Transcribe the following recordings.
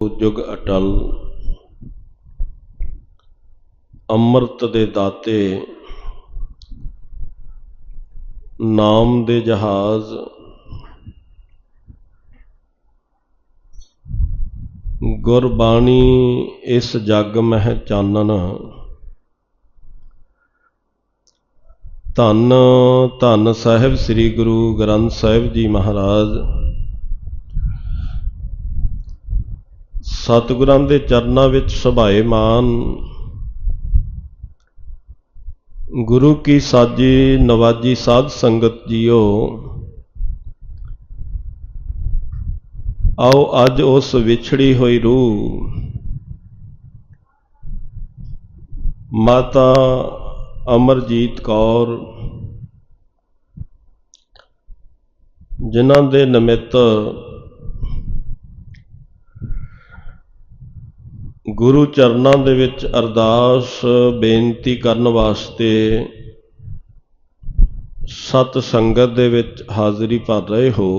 ਜੁਗ ਅਟਲ, ਅੰਮ੍ਰਿਤ ਦੇ ਦਾਤੇ, ਨਾਮ ਦੇ ਜਹਾਜ਼, ਗੁਰਬਾਣੀ ਇਸ ਜਗ ਮਹਿ ਚਾਨਣ, ਧੰਨ ਧੰਨ ਸਾਹਿਬ ਸ੍ਰੀ ਗੁਰੂ ਗ੍ਰੰਥ ਸਾਹਿਬ ਜੀ ਮਹਾਰਾਜ। ਸਤਿਗੁਰਾਂ ਦੇ ਚਰਨਾਂ ਵਿੱਚ ਸੁਭਾਏ ਮਾਨ ਗੁਰੂ ਕੀ ਸਾਜੀ ਨਵਾਜੀ ਸਾਧ ਸੰਗਤ ਜੀਓ। ਆਓ ਅੱਜ ਉਸ ਵਿਛੜੀ ਹੋਈ ਰੂਹ। ਮਾਤਾ ਅਮਰਜੀਤ ਕੌਰ, ਜਿਨ੍ਹਾਂ ਦੇ ਨਿਮਿਤ ਗੁਰੂ ਚਰਨਾਂ ਦੇ ਵਿੱਚ ਅਰਦਾਸ, ਬੇਨਤੀ ਕਰਨ ਵਾਸਤੇ ਸਤ ਸੰਗਤ ਦੇ ਵਿੱਚ ਹਾਜ਼ਰੀ ਭਰ ਰਹੇ ਹੋ।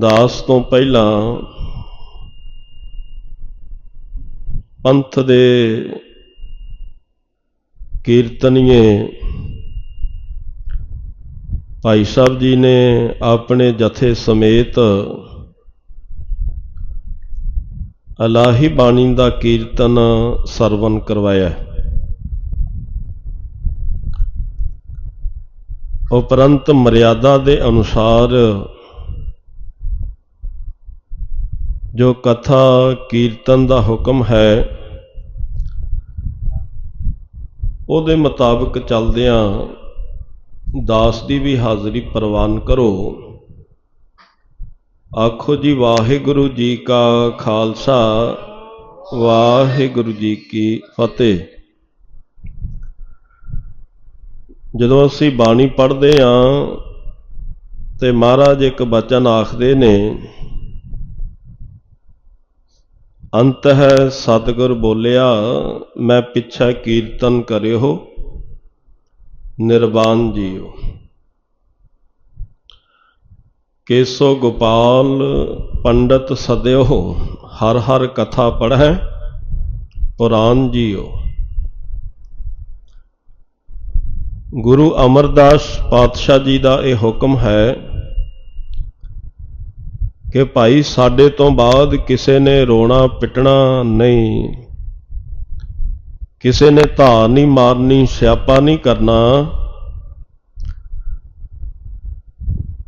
ਦਾਸ ਤੋਂ ਪਹਿਲਾਂ ਪੰਥ ਦੇ ਕੀਰਤਨੀਏ ਭਾਈ ਸਾਹਿਬ ਜੀ ਨੇ ਆਪਣੇ ਜਥੇ ਸਮੇਤ ਅਲਾਹੀ ਬਾਣੀ ਦਾ ਕੀਰਤਨ ਸਰਵਨ ਕਰਵਾਇਆ ਉਪਰੰਤ ਮਰਿਆਦਾ ਦੇ ਅਨੁਸਾਰ ਜੋ ਕਥਾ ਕੀਰਤਨ ਦਾ ਹੁਕਮ ਹੈ, ਉਹਦੇ ਮੁਤਾਬਕ ਚੱਲਦਿਆਂ ਦਾਸ ਦੀ ਵੀ ਹਾਜ਼ਰੀ ਪ੍ਰਵਾਨ ਕਰੋ। ਆਖੋ ਜੀ ਵਾਹਿਗੁਰੂ ਜੀ ਕਾ ਖਾਲਸਾ, ਵਾਹਿਗੁਰੂ ਜੀ ਕੀ ਫਤਿਹ। ਜਦੋਂ ਅਸੀਂ ਬਾਣੀ ਪੜ੍ਹਦੇ ਆਂ ਤੇ ਮਹਾਰਾਜ ਇੱਕ ਬਚਨ ਆਖਦੇ ਨੇ, ਅੰਤ ਹੈ ਸਤਿਗੁਰ ਬੋਲਿਆ, ਮੈਂ ਪਿੱਛਾ ਕੀਰਤਨ ਕਰਿਓ ਨਿਰਵਾਨ ਜੀਓ। ਕੇਸੋ ਗੋਪਾਲ ਪੰਡਤ ਸਦਿਓ ਹਰ ਹਰ ਕਥਾ ਪੜ੍ਹੈ ਪੁਰਾਨ ਜੀਓ ਗੁਰੂ ਅਮਰਦਾਸ ਪਾਤਸ਼ਾਹ ਜੀ ਦਾ ਇਹ ਹੁਕਮ ਹੈ ਕਿ ਭਾਈ ਸਾਡੇ ਤੋਂ ਬਾਅਦ ਕਿਸੇ ਨੇ ਰੋਣਾ ਪਿਟਣਾ ਨਹੀਂ। ਕਿਸੇ ਨੇ ਧਾਰ ਨਹੀਂ ਮਾਰਨੀ, ਸਿਆਪਾ ਨਹੀਂ ਕਰਨਾ।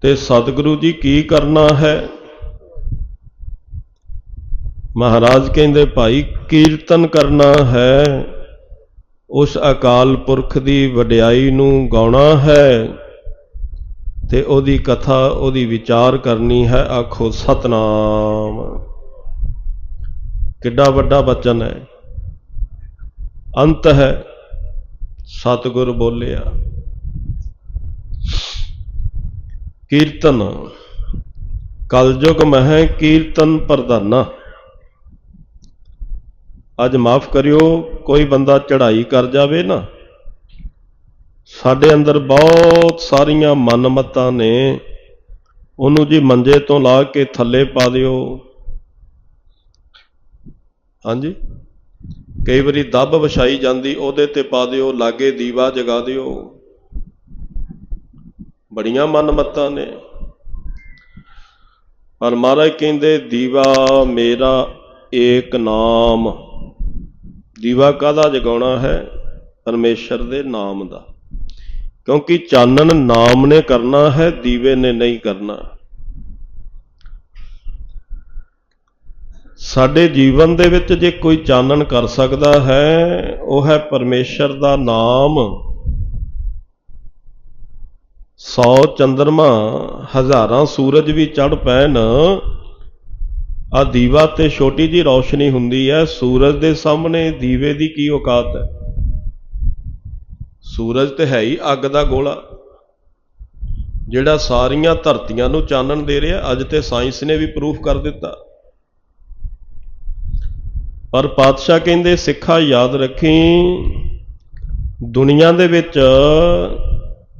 ਤੇ ਸਤਿਗੁਰੂ ਜੀ ਕੀ ਕਰਨਾ ਹੈ? ਮਹਾਰਾਜ ਕਹਿੰਦੇ, ਭਾਈ, ਕੀਰਤਨ ਕਰਨਾ ਹੈ। ਉਸ ਅਕਾਲ ਪੁਰਖ ਦੀ ਵਡਿਆਈ ਨੂੰ ਗਾਉਣਾ ਹੈ ਤੇ ਉਹਦੀ ਕਥਾ, ਉਹਦੀ ਵਿਚਾਰ ਕਰਨੀ ਹੈ। ਆਖੋ, ਸਤਨਾਮ। ਕਿੱਡਾ ਵੱਡਾ ਬਚਨ ਹੈ। ਅੰਤ ਹੈ, ਸਤਿਗੁਰ ਬੋਲਿਆ। ਕੀਰਤਨ। ਕਲਯੁਗ ਮਹਿ ਕੀਰਤਨ ਪ੍ਰਧਾਨਾ। ਅੱਜ ਮਾਫ ਕਰਿਓ, ਕੋਈ ਬੰਦਾ ਚੜ੍ਹਾਈ ਕਰ ਜਾਵੇ ਨਾ। ਸਾਡੇ ਅੰਦਰ ਬਹੁਤ ਸਾਰੀਆਂ ਮਨਮਤਾਂ ਨੇ। ਉਹਨੂੰ ਜੀ ਮੰਜੇ ਤੋਂ ਲਾ ਕੇ ਥੱਲੇ ਪਾ ਦਿਓ। ਹਾਂਜੀ? ਕਈ ਵਾਰੀ ਦੱਬ ਵਿਛਾਈ ਜਾਂਦੀ, ਉਹਦੇ ਤੇ ਪਾ ਦਿਓ, ਲਾਗੇ ਦੀਵਾ ਜਗਾ ਦਿਓ। ਬੜੀਆਂ ਮਨਮਤਾਂ ਨੇ। ਪਰ ਮਹਾਰਾਜ ਕਹਿੰਦੇ, ਦੀਵਾ ਮੇਰਾ ਏਕ ਨਾਮ। ਦੀਵਾ ਕਾਹਦਾ ਜਗਾਉਣਾ ਹੈ? ਪਰਮੇਸ਼ਰ ਦੇ ਨਾਮ ਦਾ। ਕਿਉਂਕਿ ਚਾਨਣ ਨਾਮ ਨੇ ਕਰਨਾ ਹੈ, ਦੀਵੇ ਨੇ ਨਹੀਂ ਕਰਨਾ। ਸਾਡੇ ਜੀਵਨ ਦੇ ਵਿੱਚ ਜੇ ਕੋਈ ਚਾਨਣ ਕਰ ਸਕਦਾ ਹੈ, ਉਹ ਹੈ ਪਰਮੇਸ਼ਰ ਦਾ ਨਾਮ। ਸੌ ਚੰਦਰਮਾ ਹਜ਼ਾਰਾਂ ਸੂਰਜ ਵੀ ਚੜ ਪੈਣ। ਆ ਦੀਵਾ ਤੇ ਛੋਟੀ ਜੀ ਰੌਸ਼ਨੀ ਹੁੰਦੀ ਹੈ ਸੂਰਜ ਦੇ ਸਾਹਮਣੇ ਦੀਵੇ ਦੀ ਕੀ ਔਕਾਤ ਹੈ ਸੂਰਜ ਤੇ ਹੈ ਹੀ ਅੱਗ ਦਾ ਗੋਲਾ, ਜਿਹੜਾ ਸਾਰੀਆਂ ਧਰਤੀਆਂ ਨੂੰ ਚਾਨਣ ਦੇ ਰਿਹਾ। ਅੱਜ ਤੇ ਸਾਇੰਸ ਨੇ ਵੀ ਪ੍ਰੂਫ ਕਰ ਦਿੱਤਾ। ਪਰ ਪਾਤਸ਼ਾਹ ਕਹਿੰਦੇ, ਸਿੱਖਾ ਯਾਦ ਰੱਖੀ, ਦੁਨੀਆ ਦੇ ਵਿੱਚ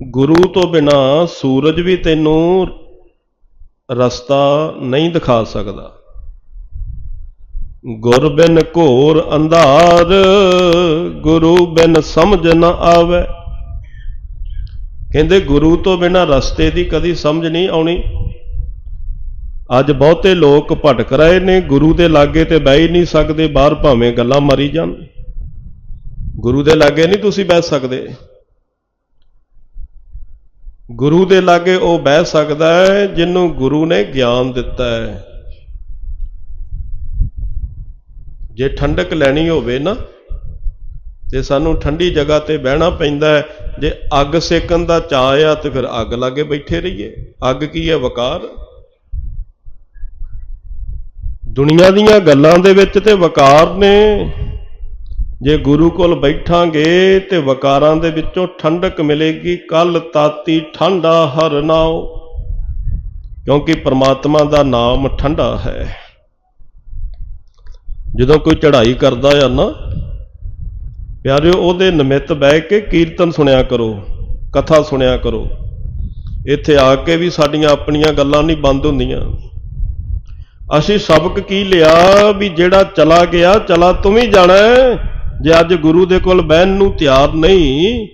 ਗੁਰੂ ਤੋਂ ਬਿਨਾ ਸੂਰਜ ਵੀ ਤੈਨੂੰ ਰਸਤਾ ਨਹੀਂ ਦਿਖਾ ਸਕਦਾ। ਗੁਰ ਬਿਨ ਘੋਰ ਅੰਧਾਰ, ਗੁਰੂ ਬਿਨ ਸਮਝ ਨਾ ਆਵੇ। ਕਹਿੰਦੇ ਗੁਰੂ ਤੋਂ ਬਿਨਾ ਰਸਤੇ ਦੀ ਕਦੀ ਸਮਝ ਨਹੀਂ ਆਉਣੀ। ਅੱਜ ਬਹੁਤੇ ਲੋਕ ਭਟਕ ਰਹੇ ਨੇ, ਗੁਰੂ ਦੇ ਲਾਗੇ ਤੇ ਬਹਿ ਹੀ ਨਹੀਂ ਸਕਦੇ, ਬਾਹਰ ਭਾਵੇਂ ਗੱਲਾਂ ਮਾਰੀ ਜਾਣ। ਗੁਰੂ ਦੇ ਲਾਗੇ ਨਹੀਂ ਤੁਸੀਂ ਬਹਿ ਸਕਦੇ। ਗੁਰੂ ਦੇ ਲਾਗੇ ਉਹ ਬਹਿ ਸਕਦਾ ਹੈ ਜਿਹਨੂੰ ਗੁਰੂ ਨੇ ਗਿਆਨ ਦਿੱਤਾ ਹੈ। ਜੇ ਠੰਡਕ ਲੈਣੀ ਹੋਵੇ ਨਾ, ਤੇ ਸਾਨੂੰ ਠੰਡੀ ਜਗ੍ਹਾ ਤੇ ਬਹਿਣਾ ਪੈਂਦਾ ਹੈ। ਜੇ ਅੱਗ ਸੇਕਣ ਦਾ ਚਾਅ ਆ, ਤੇ ਫਿਰ ਅੱਗ ਲਾਗੇ ਬੈਠੇ ਰਹੀਏ। ਅੱਗ ਕੀ ਹੈ? ਵਕਾਰ। ਦੁਨੀਆ ਦੀਆਂ ਗੱਲਾਂ ਦੇ ਵਿੱਚ ਤੇ ਵਕਾਰ ਨੇ। ਜੇ ਗੁਰੂ ਕੋਲ ਬੈਠਾਂਗੇ ਤੇ ਵਕਾਰਾਂ ਦੇ ਵਿੱਚੋਂ ਠੰਡਕ ਮਿਲੇਗੀ, ਕੱਲ ਤਾਤੀ ਠੰਡਾ ਹਰ ਨਾਉ। ਕਿਉਂਕਿ ਪ੍ਰਮਾਤਮਾ ਦਾ ਨਾਮ ਠੰਡਾ ਹੈ। ਜਦੋਂ ਕੋਈ ਚੜ੍ਹਾਈ ਕਰਦਾ ਆ ਨਾ, ਪਿਆਰਿਓ, ਉਹਦੇ ਨਿਮਿਤ ਬਹਿ ਕੇ ਕੀਰਤਨ ਸੁਣਿਆ ਕਰੋ, ਕਥਾ ਸੁਣਿਆ ਕਰੋ। ਇੱਥੇ ਆ ਕੇ ਵੀ ਸਾਡੀਆਂ ਆਪਣੀਆਂ ਗੱਲਾਂ ਨਹੀਂ ਬੰਦ ਹੁੰਦੀਆਂ। ਅਸੀਂ ਸਬਕ ਕੀ ਲਿਆ ਵੀ ਜਿਹੜਾ ਚਲਾ ਗਿਆ, ਚਲਾ ਤੂੰ ਵੀ ਜਾਣਾ ਜੇ ਅੱਜ ਗੁਰੂ ਦੇ ਕੋਲ ਬਹਿਣ ਨੂੰ ਤਿਆਰ ਨਹੀਂ,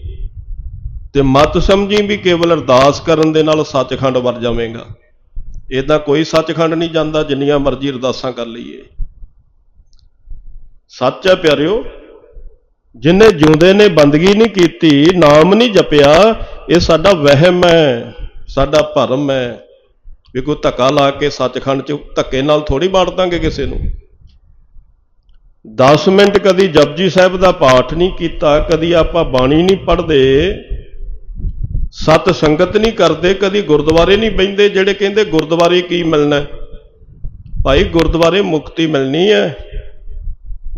ਤੇ ਮਤ ਸਮਝੀ ਵੀ ਕੇਵਲ ਅਰਦਾਸ ਕਰਨ ਦੇ ਨਾਲ ਸੱਚਖੰਡ ਵਰ ਜਾਵੇਂਗਾ। ਇਦਾਂ ਕੋਈ ਸੱਚਖੰਡ ਨਹੀਂ ਜਾਂਦਾ, ਜਿੰਨੀਆਂ ਮਰਜ਼ੀ ਅਰਦਾਸਾਂ ਕਰ ਲਈਏ। ਸੱਚ ਹੈ ਪਿਆਰਿਓ, ਜਿਨੇ ਜਿਉਂਦੇ ਨੇ, ਬੰਦਗੀ ਨਹੀਂ ਕੀਤੀ, ਨਾਮ ਨਹੀਂ ਜਪਿਆ, ਇਹ ਸਾਡਾ ਵਹਿਮ ਹੈ, ਸਾਡਾ ਭਰਮ ਹੈ। ਵੀ ਕੋਈ ਧੱਕਾ ਲਾ ਕੇ ਸੱਚਖੰਡ 'ਚ ਧੱਕੇ ਨਾਲ ਥੋੜੀ ਬਾੜ ਦਾਂਗੇ ਕਿਸੇ ਨੂੰ। 10 ਮਿੰਟ ਕਦੀ ਜਪਜੀ ਸਾਹਿਬ ਦਾ ਪਾਠ ਨਹੀਂ ਕੀਤਾ, ਕਦੀ ਆਪਾਂ ਬਾਣੀ ਨਹੀਂ ਪੜ੍ਹਦੇ, ਸਤ ਸੰਗਤ ਨਹੀਂ ਕਰਦੇ, ਕਦੀ ਗੁਰਦੁਆਰੇ ਨਹੀਂ ਬੈਂਦੇ ਜਿਹੜੇ ਕਹਿੰਦੇ ਗੁਰਦੁਆਰੇ ਕੀ ਮਿਲਣਾ? ਭਾਈ ਗੁਰਦੁਆਰੇ ਮੁਕਤੀ ਮਿਲਣੀ ਹੈ।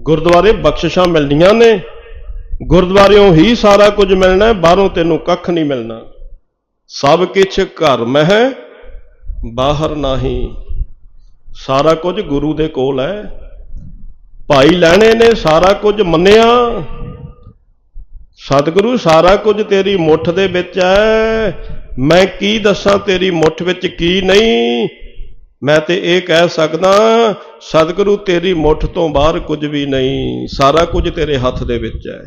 ਗੁਰਦੁਆਰੇ ਬਖਸ਼ਿਸ਼ਾਂ ਮਿਲਣੀਆਂ ਨੇ। ਗੁਰਦੁਆਰਿਓਂ ਹੀ ਸਾਰਾ ਕੁਝ ਮਿਲਣਾ ਹੈ ਬਾਹਰੋਂ ਤੈਨੂੰ ਕੱਖ ਨਹੀਂ ਮਿਲਣਾ। ਸਭ ਕੁਝ ਘਰ ਮਹਿ ਹੈ ਬਾਹਰ ਨਹੀਂ। ਸਾਰਾ ਕੁਝ ਗੁਰੂ ਦੇ ਕੋਲ ਹੈ। ਭਾਈ ਲੈਣੇ ਨੇ, ਸਾਰਾ ਕੁਝ ਮੰਨਿਆ। ਸਤਿਗੁਰੂ, ਸਾਰਾ ਕੁਝ ਤੇਰੀ ਮੁੱਠ ਦੇ ਵਿੱਚ ਹੈ ਮੈਂ ਕੀ ਦੱਸਾਂ ਤੇਰੀ ਮੁੱਠ ਵਿੱਚ ਕੀ ਨਹੀਂ? ਮੈਂ ਤੇ ਇਹ ਕਹਿ ਸਕਦਾ, ਸਤਿਗੁਰੂ ਤੇਰੀ ਮੁੱਠ ਤੋਂ ਬਾਹਰ ਕੁਝ ਵੀ ਨਹੀਂ, ਸਾਰਾ ਕੁਝ ਤੇਰੇ ਹੱਥ ਦੇ ਵਿੱਚ ਹੈ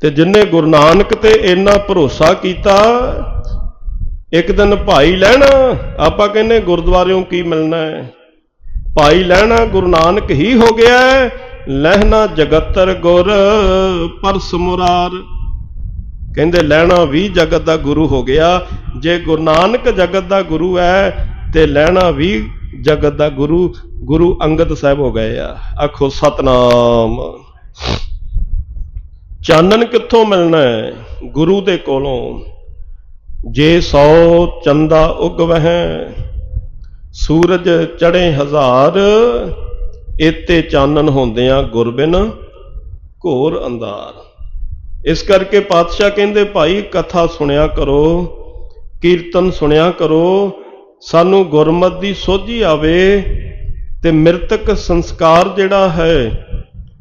ਤੇ ਜਿਨਨੇ ਗੁਰੂ ਨਾਨਕ ਤੇ ਇੰਨਾ ਭਰੋਸਾ ਕੀਤਾ, ਇੱਕ ਦਿਨ ਭਾਈ ਲੈਣਾ, ਆਪਾਂ ਕਹਿੰਦੇ ਗੁਰਦੁਆਰਿਓਂ ਕੀ ਮਿਲਣਾ ਹੈ ਭਾਈ ਲੈਣਾ ਗੁਰੂ ਨਾਨਕ ਹੀ ਹੋ ਗਿਆ ਲਹਿਣਾ ਜਗਤਰ ਗੁਰ ਪਰਸ ਮੁਰਾਰ। ਕਹਿੰਦੇ ਲੈਣਾ ਵੀ ਜਗਤ ਦਾ ਗੁਰੂ ਹੋ ਗਿਆ, ਜੇ ਗੁਰੂ ਨਾਨਕ ਜਗਤ ਦਾ ਗੁਰੂ ਹੈ, ਤੇ ਲੈਣਾ ਵੀ ਜਗਤ ਦਾ ਗੁਰੂ ਗੁਰੂ ਅੰਗਦ ਸਾਹਿਬ ਹੋ ਗਏ ਆ। ਆਖੋ ਸਤਨਾਮ। ਚਾਨਣ ਕਿੱਥੋਂ ਮਿਲਣਾ ਹੈ? ਗੁਰੂ ਦੇ ਕੋਲੋਂ। ਜੇ ਸੌ ਚੰਦਾ ਉਗਵਹਿ ਸੂਰਜ ਚੜੇ ਹਜ਼ਾਰ ਇਤੇ ਚਾਨਣ ਹੁੰਦਿਆਂ ਗੁਰਬਿਨ ਘੋਰ ਅੰਧਾਰ। ਇਸ ਕਰਕੇ ਪਾਤਸ਼ਾਹ ਕਹਿੰਦੇ, ਭਾਈ, ਕਥਾ ਸੁਣਿਆ ਕਰੋ, ਕੀਰਤਨ ਸੁਣਿਆ ਕਰੋ, ਸਾਨੂੰ ਗੁਰਮਤ ਦੀ ਸੋਝੀ ਆਵੇ ਤੇ ਮ੍ਰਿਤਕ ਸੰਸਕਾਰ ਜਿਹੜਾ ਹੈ,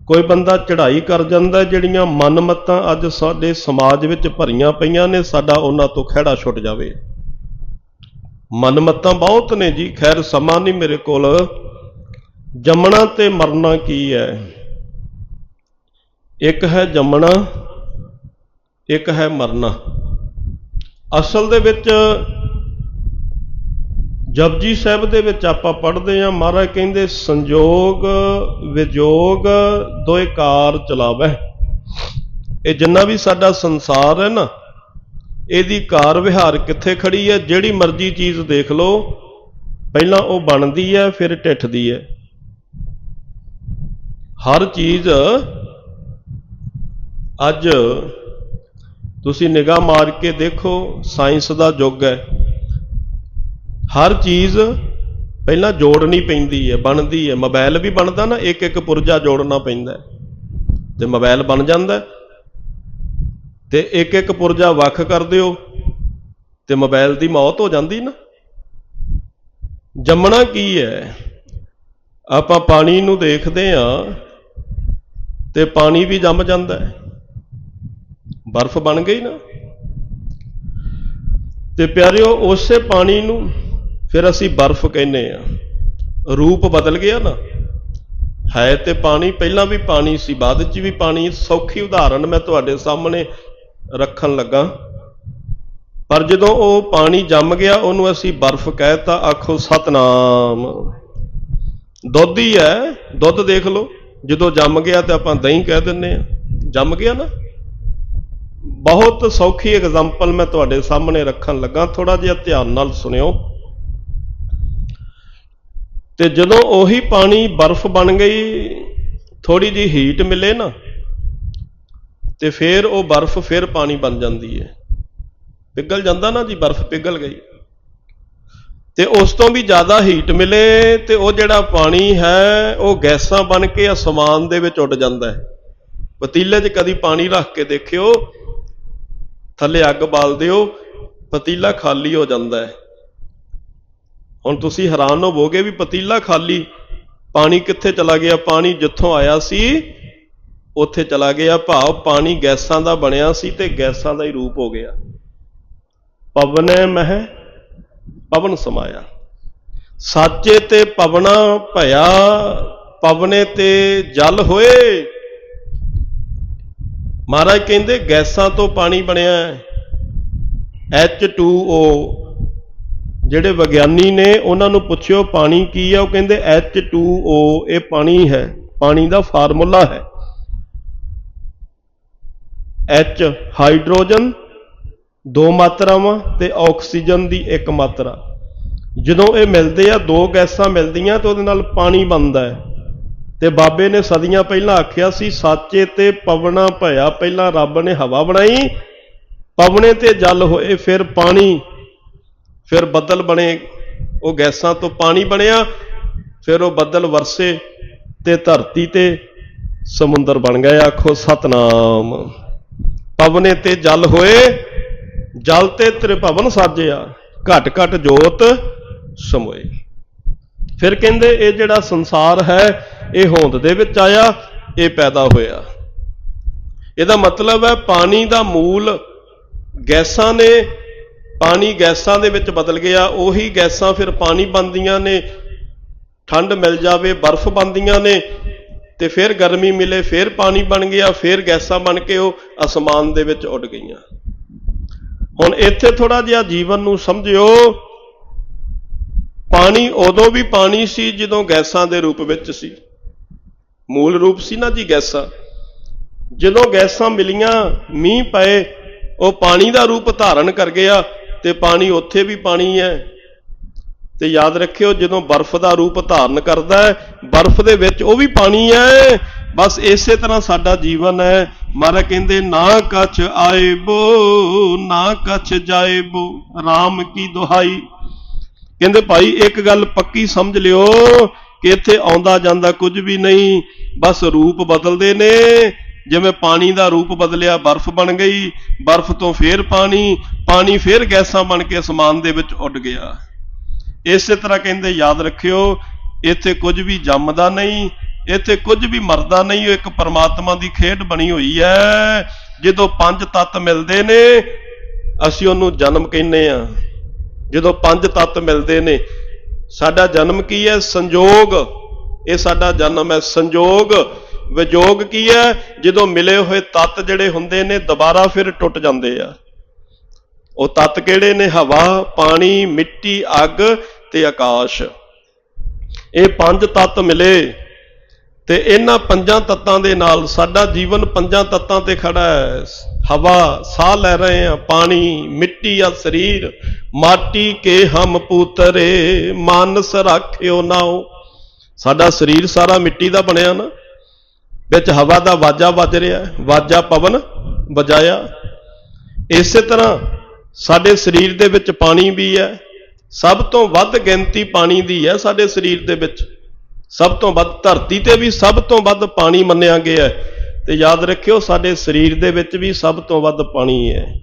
ਕੋਈ ਬੰਦਾ ਚੜ੍ਹਾਈ ਕਰ ਜਾਂਦਾ ਜਿਹੜੀਆਂ ਮਨਮਤਾਂ ਅੱਜ ਸਾਡੇ ਸਮਾਜ ਵਿੱਚ ਭਰੀਆਂ ਪਈਆਂ ਨੇ, ਸਾਡਾ ਉਹਨਾਂ ਤੋਂ ਖਿਹੜਾ ਛੁੱਟ ਜਾਵੇ। ਮਨਮਤਾਂ ਬਹੁਤ ਨੇ ਜੀ। ਖੈਰ, ਸਮਾਂ ਨਹੀਂ ਮੇਰੇ ਕੋਲ। ਜੰਮਣਾ ਤੇ ਮਰਨਾ ਕੀ ਹੈ ਇੱਕ ਹੈ ਜੰਮਣਾ, ਇੱਕ ਹੈ ਮਰਨਾ। ਅਸਲ ਦੇ ਵਿੱਚ ਜਪਜੀ ਸਾਹਿਬ ਦੇ ਵਿੱਚ ਆਪਾਂ ਪੜ੍ਹਦੇ ਹਾਂ, ਮਹਾਰਾਜ ਕਹਿੰਦੇ, ਸੰਜੋਗ ਵਿਜੋਗ ਦੋਏ ਕਾਰ ਚਲਾਵੇ। ਇਹ ਜਿੰਨਾ ਵੀ ਸਾਡਾ ਸੰਸਾਰ ਹੈ ਨਾ ਇਹਦੀ ਕਾਰ ਵਿਹਾਰ ਕਿੱਥੇ ਖੜੀ ਹੈ? ਜਿਹੜੀ ਮਰਜ਼ੀ ਚੀਜ਼ ਦੇਖ ਲਓ। ਪਹਿਲਾਂ ਉਹ ਬਣਦੀ ਹੈ, ਫਿਰ ਟਿੱਠਦੀ ਹੈ। ਹਰ ਚੀਜ਼ ਅੱਜ ਤੁਸੀਂ ਨਿਗਾਹ ਮਾਰ ਕੇ ਦੇਖੋ, ਸਾਇੰਸ ਦਾ ਯੁੱਗ ਹੈ। ਹਰ ਚੀਜ਼ ਪਹਿਲਾਂ ਜੋੜਨੀ ਪੈਂਦੀ ਹੈ, ਬਣਦੀ ਹੈ। ਮੋਬਾਈਲ ਵੀ ਬਣਦਾ ਨਾ ਇੱਕ ਇੱਕ ਪੁਰਜਾ ਜੋੜਨਾ ਪੈਂਦਾ ਹੈ। ਤੇ ਮੋਬਾਈਲ ਬਣ ਜਾਂਦਾ ਤੇ ਇੱਕ ਇੱਕ ਪੁਰਜਾ ਵੱਖ ਕਰ ਦਿਓ ਤੇ ਮੋਬਾਈਲ ਦੀ ਮੌਤ ਹੋ ਜਾਂਦੀ ਨਾ। ਜੰਮਣਾ ਕੀ ਹੈ? ਆਪਾਂ ਪਾਣੀ ਨੂੰ ਦੇਖਦੇ ਆ ਤੇ ਪਾਣੀ ਵੀ ਜੰਮ ਜਾਂਦਾ ਹੈ। ਬਰਫ਼ ਬਣ ਗਈ ਨਾ। ਤੇ ਪਿਆਰਿਓ, ਉਸੇ ਪਾਣੀ ਨੂੰ ਫਿਰ ਅਸੀਂ ਬਰਫ਼ ਕਹਿੰਦੇ ਆ ਰੂਪ ਬਦਲ ਗਿਆ ਨਾ। ਹੈ ਤੇ ਪਾਣੀ, ਪਹਿਲਾਂ ਵੀ ਪਾਣੀ ਸੀ, ਬਾਅਦ ਚ ਵੀ ਪਾਣੀ। ਸੌਖੀ ਉਦਾਹਰਣ ਮੈਂ ਤੁਹਾਡੇ ਸਾਹਮਣੇ ਰੱਖਣ ਲੱਗਾ। ਪਰ ਜਦੋਂ ਉਹ ਪਾਣੀ ਜੰਮ ਗਿਆ, ਉਹਨੂੰ ਅਸੀਂ ਬਰਫ਼ ਕਹਿਤਾ, ਆਖੋ, ਸਤਨਾਮ। ਦੁੱਧ ਹੀ ਹੈ। ਦੁੱਧ ਦੇਖ ਲਓ। ਜਦੋਂ ਜੰਮ ਗਿਆ ਤੇ ਆਪਾਂ ਦਹੀਂ ਕਹਿ ਦਿੰਨੇ ਆ ਜੰਮ ਗਿਆ ਨਾ? ਬਹੁਤ ਸੌਖੀ ਐਗਜ਼ਾਮਪਲ ਮੈਂ ਤੁਹਾਡੇ ਸਾਹਮਣੇ ਰੱਖਣ ਲੱਗਾ। ਥੋੜਾ ਜਿਹਾ ਧਿਆਨ ਨਾਲ ਸੁਣਿਓ। ਤੇ ਜਦੋਂ ਉਹੀ ਪਾਣੀ ਬਰਫ਼ ਬਣ ਗਈ ਥੋੜੀ ਜੀ ਹੀਟ ਮਿਲੇ ਨਾ ਤੇ ਫਿਰ ਉਹ ਬਰਫ਼ ਫਿਰ ਪਾਣੀ ਬਣ ਜਾਂਦੀ ਹੈ। ਪਿਘਲ ਜਾਂਦਾ ਨਾ ਜੀ, ਬਰਫ਼ ਪਿਘਲ ਗਈ। ਤੇ ਉਸ ਤੋਂ ਵੀ ਜ਼ਿਆਦਾ ਹੀਟ ਮਿਲੇ ਤੇ ਉਹ ਜਿਹੜਾ ਪਾਣੀ ਹੈ, ਉਹ ਗੈਸਾਂ ਬਣ ਕੇ ਅਸਮਾਨ ਦੇ ਵਿੱਚ ਉੱਡ ਜਾਂਦਾ ਹੈ। ਪਤੀਲੇ 'ਚ ਕਦੀ ਪਾਣੀ ਰੱਖ ਕੇ ਦੇਖਿਓ, ਥੱਲੇ ਅੱਗ ਬਾਲ ਦਿਓ, ਪਤੀਲਾ ਖਾਲੀ ਹੋ ਜਾਂਦਾ ਹੈ। ਹੁਣ ਤੁਸੀਂ ਹੈਰਾਨ ਹੋਵੋਗੇ ਵੀ ਪਤੀਲਾ ਖਾਲੀ, ਪਾਣੀ ਕਿੱਥੇ ਚਲਾ ਗਿਆ? ਪਾਣੀ ਜਿੱਥੋਂ ਆਇਆ ਸੀ ਉੱਥੇ ਚਲਾ ਗਿਆ। ਭਾਵ ਪਾਣੀ ਗੈਸਾਂ ਦਾ ਬਣਿਆ ਸੀ ਤੇ ਗੈਸਾਂ ਦਾ ਹੀ ਰੂਪ ਹੋ ਗਿਆ। ਪਵਨੈ ਮਹਿ, ਪਵਨ ਸਮਾਇਆ। ਸਾਚੇ ਤੇ ਪਵਨਾ ਭਇਆ, ਪਵਨੇ ਤੇ ਜਲ ਹੋਏ। ਮਹਾਰਾਜ ਕਹਿੰਦੇ, ਗੈਸਾਂ ਤੋਂ ਪਾਣੀ ਬਣਿਆ ਹੈ। H2O ਜਿਹੜੇ ਵਿਗਿਆਨੀ ਨੇ ਉਹਨਾਂ ਨੂੰ ਪੁੱਛਿਓ, ਪਾਣੀ ਕੀ ਹੈ? ਉਹ ਕਹਿੰਦੇ H2O ਇਹ ਪਾਣੀ ਹੈ। ਪਾਣੀ ਦਾ ਫਾਰਮੂਲਾ ਹੈ। H, ਹਾਈਡਰੋਜਨ, ਦੋ ਮਾਤਰਾਵਾਂ ਤੇ ਆਕਸੀਜਨ ਦੀ ਇੱਕ ਮਾਤਰਾ। ਜਦੋਂ ਇਹ ਮਿਲਦੇ ਆ, ਦੋ ਗੈਸਾਂ ਮਿਲਦੀਆਂ ਤੇ ਉਹਦੇ ਨਾਲ ਪਾਣੀ ਬਣਦਾ ਹੈ। ਤੇ ਬਾਬੇ ਨੇ ਸਦੀਆਂ ਪਹਿਲਾਂ ਆਖਿਆ ਸੀ, ਸਾਚੇ ਤੇ ਪਵਨਾ ਭਇਆ ਪਹਿਲਾਂ ਰੱਬ ਨੇ ਹਵਾ ਬਣਾਈ ਪਵਣੇ ਤੇ ਜਲ ਹੋਏ, ਫਿਰ ਪਾਣੀ, ਫਿਰ ਬੱਦਲ ਬਣੇ। ਉਹ ਗੈਸਾਂ ਤੋਂ ਪਾਣੀ ਬਣਿਆ, ਫਿਰ ਉਹ ਬੱਦਲ ਵਰਸੇ ਤੇ ਧਰਤੀ ਤੇ ਸਮੁੰਦਰ ਬਣ ਗਏ। ਆਖੋ ਸਤਨਾਮ। ਪਵਨੇ ਤੇ ਜਲ ਹੋਏ, ਜਲ ਤੇ ਤ੍ਰਿਭਵਨ ਸਾਜਿਆ, ਘਟ ਘਟ ਜੋਤ ਸਮੋਏ। ਫਿਰ ਕਹਿੰਦੇ, ਇਹ ਜਿਹੜਾ ਸੰਸਾਰ ਹੈ, ਇਹ ਹੋਂਦ ਦੇ ਵਿੱਚ ਆਇਆ, ਇਹ ਪੈਦਾ ਹੋਇਆ। ਇਹਦਾ ਮਤਲਬ ਹੈ, ਪਾਣੀ ਦਾ ਮੂਲ ਗੈਸਾਂ ਨੇ, ਪਾਣੀ ਗੈਸਾਂ ਦੇ ਵਿੱਚ ਬਦਲ ਗਿਆ, ਉਹੀ ਗੈਸਾਂ ਫਿਰ ਪਾਣੀ ਬਣਦੀਆਂ ਨੇ, ਠੰਡ ਮਿਲ ਜਾਵੇ, ਬਰਫ਼ ਬਣਦੀਆਂ ਨੇ ਤੇ ਫਿਰ ਗਰਮੀ ਮਿਲੇ, ਫਿਰ ਪਾਣੀ ਬਣ ਗਿਆ, ਫਿਰ ਗੈਸਾਂ ਬਣ ਕੇ ਉਹ ਅਸਮਾਨ ਦੇ ਵਿੱਚ ਉੱਡ ਗਈਆਂ। ਹੁਣ ਇੱਥੇ ਥੋੜਾ ਜਿਹਾ ਜੀਵਨ ਨੂੰ ਸਮਝਿਓ, ਪਾਣੀ ਉਦੋਂ ਵੀ ਪਾਣੀ ਸੀ ਜਦੋਂ ਗੈਸਾਂ ਦੇ ਰੂਪ ਵਿੱਚ ਸੀ। ਮੂਲ ਰੂਪ ਸੀ ਨਾ ਜੀ ਗੈਸਾਂ। ਜਦੋਂ ਗੈਸਾਂ ਮਿਲੀਆਂ, ਮੀਂਹ ਪਏ, ਉਹ ਪਾਣੀ ਦਾ ਰੂਪ ਧਾਰਨ ਕਰ ਗਿਆ ਤੇ ਪਾਣੀ ਉੱਥੇ ਵੀ ਪਾਣੀ ਹੈ। ਤੇ ਯਾਦ ਰੱਖਿਓ, ਜਦੋਂ ਬਰਫ਼ ਦਾ ਰੂਪ ਧਾਰਨ ਕਰਦਾ ਹੈ, ਬਰਫ਼ ਦੇ ਵਿੱਚ ਉਹ ਵੀ ਪਾਣੀ ਹੈ। ਬਸ ਇਸੇ ਤਰ੍ਹਾਂ ਸਾਡਾ ਜੀਵਨ ਹੈ। ਮਹਾਰਾਜ ਕਹਿੰਦੇ, ਨਾ ਕਛ ਆਏਬੋ, ਨਾ ਕਛ ਜਾਏਬੋ RAM ਕੀ ਦੁਹਾਈ। ਕਹਿੰਦੇ, ਭਾਈ, ਇੱਕ ਗੱਲ ਪੱਕੀ ਸਮਝ ਲਿਓ ਕਿ ਇੱਥੇ ਆਉਂਦਾ ਜਾਂਦਾ ਕੁਝ ਵੀ ਨਹੀਂ। ਬਸ ਰੂਪ ਬਦਲਦੇ ਨੇ। ਜਿਵੇਂ ਪਾਣੀ ਦਾ ਰੂਪ ਬਦਲਿਆ, ਬਰਫ਼ ਬਣ ਗਈ। ਬਰਫ਼ ਤੋਂ ਫੇਰ ਪਾਣੀ ਪਾਣੀ ਫੇਰ ਗੈਸਾਂ ਬਣ ਕੇ ਅਸਮਾਨ ਦੇ ਵਿੱਚ ਉੱਡ ਗਿਆ। ਇਸੇ ਤਰ੍ਹਾਂ ਕਹਿੰਦੇ, ਯਾਦ ਰੱਖਿਓ, ਇੱਥੇ ਕੁਝ ਵੀ ਜੰਮਦਾ ਨਹੀਂ, ਇੱਥੇ ਕੁਝ ਵੀ ਮਰਦਾ ਨਹੀਂ, ਉਹ ਇੱਕ ਪਰਮਾਤਮਾ ਦੀ ਖੇਡ ਬਣੀ ਹੋਈ ਹੈ। ਜਦੋਂ ਪੰਜ ਤੱਤ ਮਿਲਦੇ ਨੇ, ਅਸੀਂ ਉਹਨੂੰ ਜਨਮ ਕਹਿੰਦੇ ਆ ਜਦੋਂ ਪੰਜ ਤੱਤ ਮਿਲਦੇ ਨੇ, ਸਾਡਾ ਜਨਮ ਕੀ ਹੈ? ਸੰਜੋਗ। ਇਹ ਸਾਡਾ ਜਨਮ ਹੈ, ਸੰਜੋਗ। ਵਿਜੋਗ ਕੀ ਹੈ? ਜਦੋਂ ਮਿਲੇ ਹੋਏ ਤੱਤ ਜਿਹੜੇ ਹੁੰਦੇ ਨੇ, ਦੁਬਾਰਾ ਫਿਰ ਟੁੱਟ ਜਾਂਦੇ ਆ। ਉਹ ਤੱਤ ਕਿਹੜੇ ਨੇ? ਹਵਾ, ਪਾਣੀ, ਮਿੱਟੀ, ਅੱਗ। ਤੇ ਆਕਾਸ਼। ਇਹ ਪੰਜ ਤੱਤ ਮਿਲੇ ਤੇ ਇਹਨਾਂ ਪੰਜਾਂ ਤੱਤਾਂ ਦੇ ਨਾਲ ਸਾਡਾ ਜੀਵਨ ਪੰਜਾਂ ਤੱਤਾਂ ਤੇ ਖੜਾ ਹੈ। ਹਵਾ, ਸਾਹ ਲੈ ਰਹੇ ਹਾਂ, ਪਾਣੀ, ਮਿੱਟੀ ਆ ਸਰੀਰ, ਮਾਟੀ ਕੇ ਹਮ ਪੁੱਤਰੇ, ਮਾਨਸ ਰਾਖਿਓ ਨਾਓ ਸਾਡਾ ਸਰੀਰ ਸਾਰਾ ਮਿੱਟੀ ਦਾ ਬਣਿਆ ਨਾ। ਵਿੱਚ ਹਵਾ ਦਾ ਵਾਜਾ ਵੱਜ ਰਿਹਾ ਵਾਜਾ ਪਵਨ ਵਜਾਇਆ। ਇਸੇ ਤਰ੍ਹਾਂ ਸਾਡੇ ਸਰੀਰ ਦੇ ਵਿੱਚ ਪਾਣੀ ਵੀ ਹੈ ਸਭ ਤੋਂ ਵੱਧ ਗਿਣਤੀ ਪਾਣੀ ਦੀ ਹੈ ਸਾਡੇ ਸਰੀਰ ਦੇ ਵਿੱਚ। ਸਭ ਤੋਂ ਵੱਧ ਧਰਤੀ ਤੇ ਵੀ ਸਭ ਤੋਂ ਵੱਧ ਪਾਣੀ ਮੰਨਿਆ ਗਿਆ ਹੈ। ਤੇ ਯਾਦ ਰੱਖਿਓ, ਸਾਡੇ ਸਰੀਰ ਦੇ ਵਿੱਚ ਵੀ ਸਭ ਤੋਂ ਵੱਧ ਪਾਣੀ ਹੈ।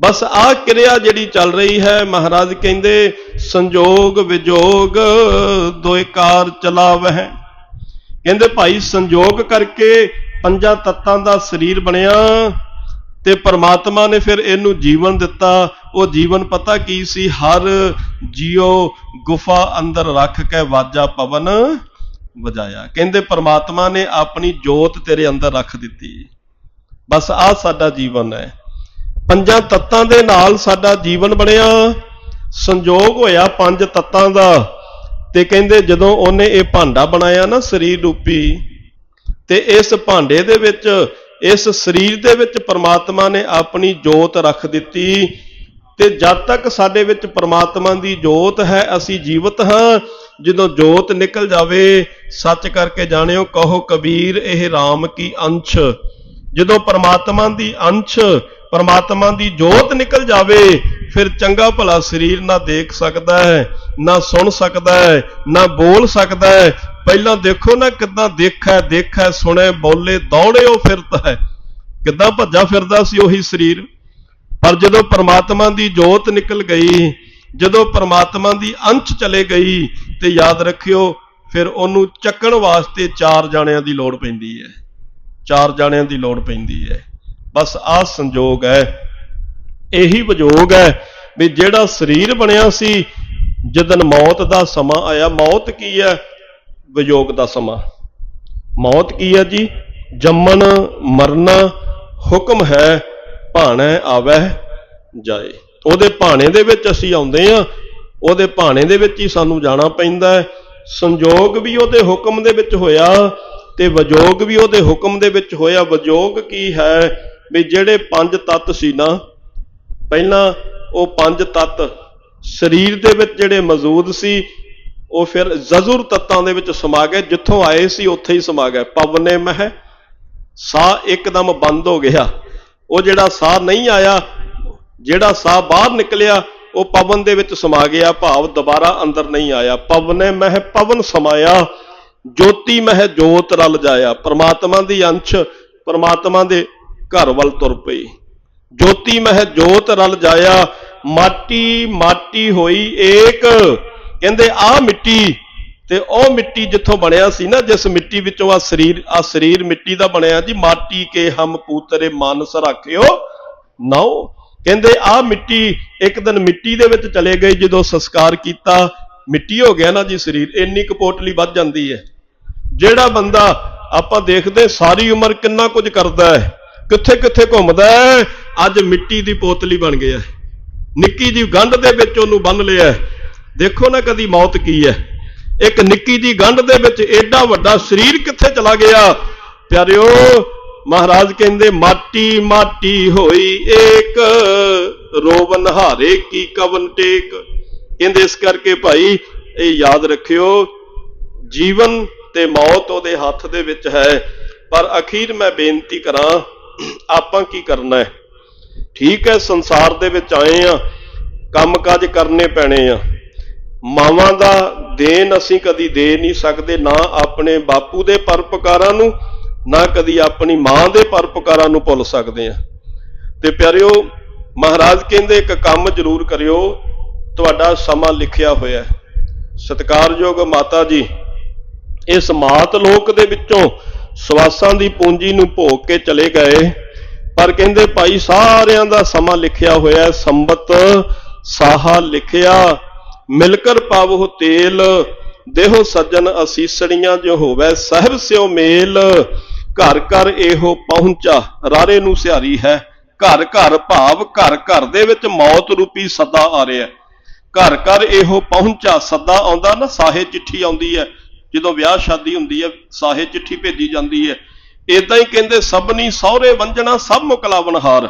ਬਸ ਆਹ ਕਿਰਿਆ ਜਿਹੜੀ ਚੱਲ ਰਹੀ ਹੈ, ਮਹਾਰਾਜ ਕਹਿੰਦੇ, ਸੰਜੋਗ ਵਿਜੋਗ ਦੋਇ ਕਾਰ ਚਲਾਵਹਿ। ਕਹਿੰਦੇ ਭਾਈ, ਸੰਜੋਗ ਕਰਕੇ ਪੰਜਾਂ ਤੱਤਾਂ ਦਾ ਸਰੀਰ ਬਣਿਆ। ਤੇ ਪਰਮਾਤਮਾ ਨੇ ਫਿਰ ਇਹਨੂੰ ਜੀਵਨ ਦਿੱਤਾ। ਉਹ ਜੀਵਨ ਪਤਾ ਕੀ ਸੀ? ਹਰ ਜੀਓ ਗੁਫਾ ਅੰਦਰ ਰੱਖ ਕੇ ਵਾਜਾ ਪਵਨ ਵਜਾਇਆ। ਕਹਿੰਦੇ ਪਰਮਾਤਮਾ ਨੇ ਆਪਣੀ ਜੋਤ ਤੇਰੇ ਅੰਦਰ ਰੱਖ ਦਿੱਤੀ। ਬਸ ਆਹ ਸਾਡਾ ਜੀਵਨ ਹੈ। ਪੰਜਾਂ ਤੱਤਾਂ ਦੇ ਨਾਲ ਸਾਡਾ ਜੀਵਨ ਬਣਿਆ। ਸੰਜੋਗ ਹੋਇਆ ਪੰਜ ਤੱਤਾਂ ਦਾ। ਤੇ ਕਹਿੰਦੇ ਜਦੋਂ ਉਹਨੇ ਇਹ ਭਾਂਡਾ ਬਣਾਇਆ ਨਾ ਸਰੀਰ ਰੂਪੀ, ਤੇ ਇਸ ਭਾਂਡੇ ਦੇ ਵਿੱਚ ਇਸ ਸਰੀਰ ਦੇ ਵਿੱਚ ਪਰਮਾਤਮਾ ਨੇ ਆਪਣੀ ਜੋਤ ਰੱਖ ਦਿੱਤੀ ਤੇ ਜਦ ਤੱਕ ਸਾਡੇ ਵਿੱਚ ਪਰਮਾਤਮਾ ਦੀ ਜੋਤ ਹੈ, ਅਸੀਂ ਜੀਵਤ ਹਾਂ। ਜਦੋਂ ਜੋਤ ਨਿਕਲ ਜਾਵੇ, ਸੱਚ ਕਰਕੇ ਜਾਣਿਓ, ਕਹੋ ਕਬੀਰ, ਇਹ RAM ਕੀ ਅੰਸ਼? ਜਦੋਂ ਪਰਮਾਤਮਾ ਦੀ ਅੰਸ਼, ਪਰਮਾਤਮਾ ਦੀ ਜੋਤ ਨਿਕਲ ਜਾਵੇ, ਫਿਰ ਚੰਗਾ ਭਲਾ ਸਰੀਰ ਨਾ ਦੇਖ ਸਕਦਾ ਹੈ, ਨਾ ਸੁਣ ਸਕਦਾ ਹੈ, ਨਾ ਬੋਲ ਸਕਦਾ ਹੈ ਪਹਿਲਾਂ ਦੇਖੋ ਨਾ ਕਿੱਦਾਂ ਦੇਖੈ ਦੇਖੈ ਸੁਣੇ ਬੋਲੇ, ਦੌੜੇ ਉਹ ਫਿਰਦਾ ਹੈ। ਕਿੱਦਾਂ ਭੱਜਾ ਫਿਰਦਾ ਸੀ ਉਹੀ ਸਰੀਰ। ਪਰ ਜਦੋਂ ਪਰਮਾਤਮਾ ਦੀ ਜੋਤ ਨਿਕਲ ਗਈ, ਜਦੋਂ ਪਰਮਾਤਮਾ ਦੀ ਅੰਸ਼ ਚਲੇ ਗਈ, ਤੇ ਯਾਦ ਰੱਖਿਓ, ਫਿਰ ਉਹਨੂੰ ਚੱਕਣ ਵਾਸਤੇ ਚਾਰ ਜਾਣਿਆਂ ਦੀ ਲੋੜ ਪੈਂਦੀ ਹੈ। ਚਾਰ ਜਾਣਿਆਂ ਦੀ ਲੋੜ ਪੈਂਦੀ ਹੈ। ਬਸ ਆਹ ਸੰਜੋਗ ਹੈ। ਇਹੀ ਵਿਜੋਗ ਹੈ ਵੀ ਜਿਹੜਾ ਸਰੀਰ ਬਣਿਆ ਸੀ ਜਦੋਂ ਮੌਤ ਦਾ ਸਮਾਂ ਆਇਆ, ਮੌਤ ਕੀ ਹੈ? ਵਿਜੋਗ ਦਾ ਸਮਾਂ। ਮੌਤ ਕੀ ਹੈ ਜੀ? ਜੰਮਣ, ਮਰਨਾ ਹੁਕਮ ਹੈ, ਭਾਣੇ ਆਵੈ ਜਾਏ। ਉਹਦੇ ਭਾਣੇ ਦੇ ਵਿੱਚ ਅਸੀਂ ਆਉਂਦੇ ਆ ਉਹਦੇ ਭਾਣੇ ਦੇ ਵਿੱਚ ਹੀ ਸਾਨੂੰ ਜਾਣਾ ਪੈਂਦਾ ਹੈ। ਸੰਜੋਗ ਵੀ ਉਹਦੇ ਹੁਕਮ ਦੇ ਵਿੱਚ ਹੋਇਆ ਤੇ ਵਿਜੋਗ ਵੀ ਉਹਦੇ ਹੁਕਮ ਦੇ ਵਿੱਚ ਹੋਇਆ। ਵਿਜੋਗ ਕੀ ਹੈ? ਵੀ ਜਿਹੜੇ ਪੰਜ ਤੱਤ ਸੀ ਨਾ, ਪਹਿਲਾਂ ਉਹ ਪੰਜ ਤੱਤ, ਸਰੀਰ ਦੇ ਵਿੱਚ ਜਿਹੜੇ ਮੌਜੂਦ ਸੀ ਉਹ ਫਿਰ ਜ਼ਜ਼ੁਰ ਤੱਤਾਂ ਦੇ ਵਿੱਚ ਸਮਾ ਗਏ, ਜਿੱਥੋਂ ਆਏ ਸੀ ਉੱਥੇ ਹੀ ਸਮਾ ਗਏ। ਪਵਨੇ ਮਹਿ, ਸਾਹ ਇੱਕਦਮ ਬੰਦ ਹੋ ਗਿਆ। ਉਹ ਜਿਹੜਾ ਸਾਹ ਨਹੀਂ ਆਇਆ, ਜਿਹੜਾ ਸਾਹ ਬਾਹਰ ਨਿਕਲਿਆ, ਉਹ ਪਵਨ ਦੇ ਵਿੱਚ ਸਮਾ ਗਿਆ, ਭਾਵ ਦੁਬਾਰਾ ਅੰਦਰ ਨਹੀਂ ਆਇਆ। ਪਵਨੇ ਮਹਿ, ਪਵਨ ਸਮਾਇਆ, ਜੋਤੀ ਮਹਿ ਜੋਤ ਰਲ ਜਾਇਆ। ਪਰਮਾਤਮਾ ਦੀ ਅੰਸ਼, ਪਰਮਾਤਮਾ ਦੇ ਘਰ ਵੱਲ ਤੁਰ ਪਈ। ਜੋਤੀ ਮਹਿ ਜੋਤ ਰਲ ਜਾਇਆ ਮਾਟੀ ਮਾਟੀ ਹੋਈ ਏਕ। ਕਹਿੰਦੇ ਆ ਮਿੱਟੀ ਤੇ ਉਹ ਮਿੱਟੀ ਜਿੱਥੋਂ ਬਣਿਆ ਸੀ ਨਾ, ਜਿਸ ਮਿੱਟੀ ਵਿੱਚੋਂ ਆ ਸਰੀਰ ਆ ਸਰੀਰ ਮਿੱਟੀ ਦਾ ਬਣਿਆ ਜੀ, ਮਾਟੀ ਕੇ ਹਮ ਪੂਤਰੇ ਮਾਨਸ ਰੱਖਿਓ, ਨਾਉ। ਕਹਿੰਦੇ ਆ ਮਿੱਟੀ ਇੱਕ ਦਿਨ ਮਿੱਟੀ ਦੇ ਵਿੱਚ ਚਲੇ ਗਏ ਜਦੋਂ ਸੰਸਕਾਰ ਕੀਤਾ, ਮਿੱਟੀ ਹੋ ਗਿਆ ਨਾ ਜੀ ਸਰੀਰ, ਇੰਨੀ ਕਪੋਟਲੀ ਵੱਧ ਜਾਂਦੀ ਹੈ ਜਿਹੜਾ ਬੰਦਾ ਆਪਾਂ ਦੇਖਦੇ ਸਾਰੀ ਉਮਰ ਕਿੰਨਾ ਕੁਝ ਕਰਦਾ ਹੈ, ਕਿੱਥੇ ਕਿੱਥੇ ਘੁੰਮਦਾ ਹੈ, ਅੱਜ ਮਿੱਟੀ ਦੀ ਪੋਤਲੀ ਬਣ ਗਿਆ ਨਿੱਕੀ ਜੀ ਗੰਢ ਦੇ ਵਿੱਚ ਉਹਨੂੰ ਬੰਨ ਲਿਆ ਦੇਖੋ ਨਾ ਕਦੀ ਮੌਤ ਕੀ ਹੈ। ਇੱਕ ਨਿੱਕੀ ਜੀ ਗੰਢ ਦੇ ਵਿੱਚ ਐਡਾ ਵੱਡਾ ਸਰੀਰ ਕਿੱਥੇ ਚਲਾ ਗਿਆ। ਪਿਆਰਿਓ, ਮਹਾਰਾਜ ਕਹਿੰਦੇ, ਮਾਟੀ ਮਾਟੀ ਹੋਈ ਏਕ, ਰੋਵਨ ਹਾਰੇ ਕੀ ਕਵਨ ਟੇਕ। ਕਹਿੰਦੇ ਇਸ ਕਰਕੇ ਭਾਈ, ਇਹ ਯਾਦ ਰੱਖਿਓ, ਜੀਵਨ ਤੇ ਮੌਤ ਉਹਦੇ ਹੱਥ ਦੇ ਵਿੱਚ ਹੈ। ਪਰ ਅਖੀਰ ਮੈਂ ਬੇਨਤੀ ਕਰਾਂ, ਆਪਾਂ ਕੀ ਕਰਨਾ ਹੈ? ਠੀਕ ਹੈ, ਸੰਸਾਰ ਦੇ ਵਿੱਚ ਆਏ ਆ ਕੰਮਕਾਜ ਕਰਨੇ ਪੈਣੇ ਆ। ਮਾਵਾਂ ਦਾ ਦੇਣ ਅਸੀਂ ਕਦੀ ਦੇ ਨਹੀਂ ਸਕਦੇ, ਨਾ ਆਪਣੇ ਬਾਪੂ ਦੇ ਪਰਪਕਾਰਾਂ ਨੂੰ, ਨਾ ਕਦੀ ਆਪਣੀ ਮਾਂ ਦੇ ਪਰਪਕਾਰਾਂ ਨੂੰ ਭੁੱਲ ਸਕਦੇ ਆ ਤੇ ਪਿਆਰਿਓ, ਮਹਾਰਾਜ ਕਹਿੰਦੇ ਇੱਕ ਕੰਮ ਜ਼ਰੂਰ ਕਰਿਓ, ਤੁਹਾਡਾ ਸਮਾਂ ਲਿਖਿਆ ਹੋਇਆ ਹੈ। ਸਤਿਕਾਰਯੋਗ ਮਾਤਾ ਜੀ, ਇਸ ਮਾਤ ਲੋਕ ਦੇ ਵਿੱਚੋਂ ਸਵਾਸਾਂ ਦੀ ਪੂੰਜੀ ਨੂੰ ਭੋਗ ਕੇ ਚਲੇ ਗਏ, ਪਰ ਕਹਿੰਦੇ ਭਾਈ ਸਾਰਿਆਂ ਦਾ ਸਮਾਂ ਲਿਖਿਆ ਹੋਇਆ ਸੰਬਤ ਸਾਹਾ ਲਿਖਿਆ ਮਿਲਕਰ ਪਾਵੋ ਤੇਲ, ਦੇਹੋ ਸੱਜਣ ਅਸੀਸੜੀਆਂ ਜੋ ਹੋਵੇ ਸਹਿਬ ਸਿਓ ਮੇਲ। ਘਰ ਘਰ ਇਹੋ ਪਹੁੰਚਾ, ਰਾਰੇ ਨੂੰ ਸਿਹਾਰੀ ਹੈ। ਘਰ ਘਰ ਭਾਵ ਘਰ ਘਰ ਦੇ ਵਿੱਚ ਮੌਤ ਰੂਪੀ ਸਦਾ ਆ ਰਿਹਾ। ਘਰ ਘਰ ਇਹੋ ਪਹੁੰਚਾ, ਸੱਦਾ ਆਉਂਦਾ ਨਾ, ਸਾਹੇ ਚਿੱਠੀ ਆਉਂਦੀ ਹੈ। ਜਦੋਂ ਵਿਆਹ ਸ਼ਾਦੀ ਹੁੰਦੀ ਹੈ, ਸਾਹੇ ਚਿੱਠੀ ਭੇਜੀ ਜਾਂਦੀ ਹੈ। ਇਦਾਂ ਹੀ ਕਹਿੰਦੇ, ਸਭਨੀ ਸਹੁਰੇ ਵੰਜਣਾ ਸਭ ਮੁਕਲਾਵਨਹਾਰ।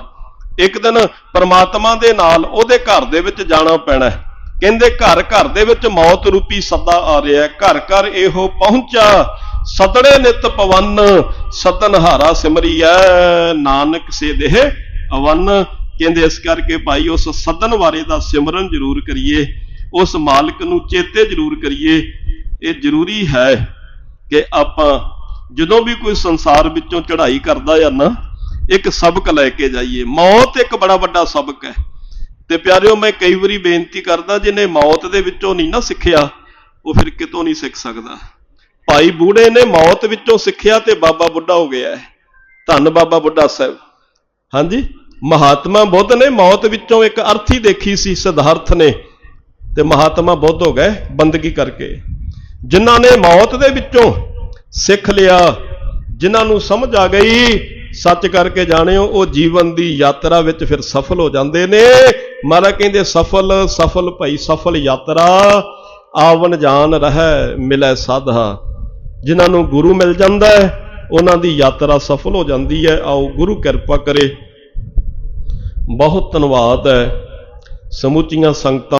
ਇੱਕ ਦਿਨ ਪਰਮਾਤਮਾ ਦੇ ਨਾਲ ਉਹਦੇ ਘਰ ਦੇ ਵਿੱਚ ਜਾਣਾ ਪੈਣਾ ਹੈ। ਕਹਿੰਦੇ ਘਰ ਘਰ ਦੇ ਵਿੱਚ ਮੌਤ ਰੂਪੀ ਸੱਦਾ ਆ ਰਿਹਾ ਘਰ ਘਰ ਇਹੋ ਪਹੁੰਚਾ ਸਤੜੇ ਨਿਤ ਪਵਨ, ਸਤਨਹਾਰਾ ਸਿਮਰੀਐ ਨਾਨਕ ਸੇ ਦੇਹ ਅਵਨ। ਕਹਿੰਦੇ ਇਸ ਕਰਕੇ ਭਾਈ ਉਸ ਸਦਨ ਬਾਰੇ ਦਾ ਸਿਮਰਨ ਜ਼ਰੂਰ ਕਰੀਏ। ਉਸ ਮਾਲਕ ਨੂੰ ਚੇਤੇ ਜ਼ਰੂਰ ਕਰੀਏ। ਇਹ ਜ਼ਰੂਰੀ ਹੈ ਕਿ ਆਪਾਂ ਜਦੋਂ ਵੀ ਕੋਈ ਸੰਸਾਰ ਵਿੱਚੋਂ ਚੜ੍ਹਾਈ ਕਰਦਾ ਜਾਂ ਨਾ, ਇੱਕ ਸਬਕ ਲੈ ਕੇ ਜਾਈਏ। ਮੌਤ ਇੱਕ ਬੜਾ ਵੱਡਾ ਸਬਕ ਹੈ। ਤੇ ਪਿਆਰਿਓ, ਮੈਂ ਕਈ ਵਾਰੀ ਬੇਨਤੀ ਕਰਦਾ, ਜਿਹਨੇ ਮੌਤ ਦੇ ਵਿੱਚੋਂ ਨਹੀਂ ਨਾ ਸਿੱਖਿਆ, ਉਹ ਫਿਰ ਕਿਤੋਂ ਨਹੀਂ ਸਿੱਖ ਸਕਦਾ। ਭਾਈ ਬੂੜੇ ਨੇ ਮੌਤ ਵਿੱਚੋਂ ਸਿੱਖਿਆ ਤੇ ਬਾਬਾ ਬੁੱਢਾ ਹੋ ਗਿਆ ਹੈ। ਧੰਨ ਬਾਬਾ ਬੁੱਢਾ ਸਾਹਿਬ। ਹਾਂਜੀ, ਮਹਾਤਮਾ ਬੁੱਧ ਨੇ ਮੌਤ ਵਿੱਚੋਂ ਇੱਕ ਅਰਥੀ ਦੇਖੀ ਸੀ, ਸਿਧਾਰਥ ਨੇ, ਤੇ ਮਹਾਤਮਾ ਬੁੱਧ ਹੋ ਗਏ ਬੰਦਗੀ ਕਰਕੇ। ਜਿਨ੍ਹਾਂ ਨੇ ਮੌਤ ਦੇ ਵਿੱਚੋਂ ਸਿੱਖ ਲਿਆ, ਜਿਨ੍ਹਾਂ ਨੂੰ ਸਮਝ ਆ ਗਈ ਸੱਚ ਕਰਕੇ ਜਾਣਿਓ, ਉਹ ਜੀਵਨ ਦੀ ਯਾਤਰਾ ਵਿੱਚ ਫਿਰ ਸਫਲ ਹੋ ਜਾਂਦੇ ਨੇ। ਮਹਾਰਾਜ ਕਹਿੰਦੇ, ਸਫਲ ਸਫਲ ਭਈ, ਸਫਲ ਯਾਤਰਾ। ਆਵਨ ਜਾਨ ਰਹਿ, ਮਿਲੈ ਸਾਧਾ ਜਿਨ੍ਹਾਂ ਨੂੰ ਗੁਰੂ ਮਿਲ ਜਾਂਦਾ ਹੈ, ਉਹਨਾਂ ਦੀ ਯਾਤਰਾ ਸਫਲ ਹੋ ਜਾਂਦੀ ਹੈ। ਆਓ ਗੁਰੂ ਕਿਰਪਾ ਕਰੇ। ਬਹੁਤ ਧੰਨਵਾਦ ਹੈ। ਸਮੁੱਚੀਆਂ ਸੰਗਤਾਂ